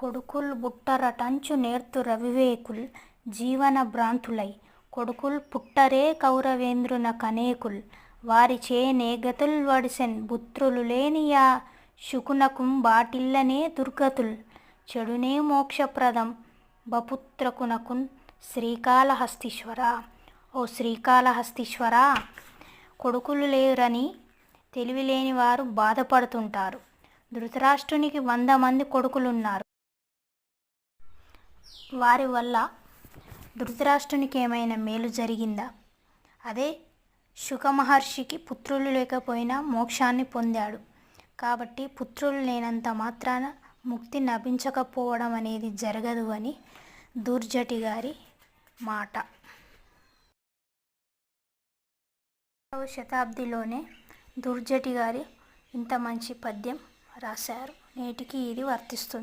కొడుకుల్ బుట్టరటంచు నేర్తు రవివేకుల్ జీవన భ్రాంతులై. కొడుకుల్ పుట్టరే కౌరవేంద్రున కనేకుల్. వారిచే నేగతుల్ వడిసెన్ బుత్రులు లేని యా శుకునకుం బాటిల్లనే దుర్గతుల్. చెడునే మోక్షప్రదం బపుత్రకునకున్ శ్రీకాళహస్తీశ్వర. ఓ శ్రీకాళహస్తీశ్వర! కొడుకులు లేరని తెలివిలేని వారు బాధపడుతుంటారు. ధృతరాష్ట్రునికి వంద మంది కొడుకులున్నారు. వారి వల్ల ధృతరాష్ట్రునికి ఏమైనా మేలు జరిగిందా? అదే శుకమహర్షికి పుత్రులు లేకపోయినా మోక్షాన్ని పొందాడు. కాబట్టి పుత్రులు లేనంత మాత్రాన ముక్తి లభించకపోవడం అనేది జరగదు అని దుర్జటి గారి మాట. శతాబ్దిలోనే దుర్జటి గారి ఇంత మంచి పద్యం రాశారు. నేటికి ఇది వర్తిస్తుంది.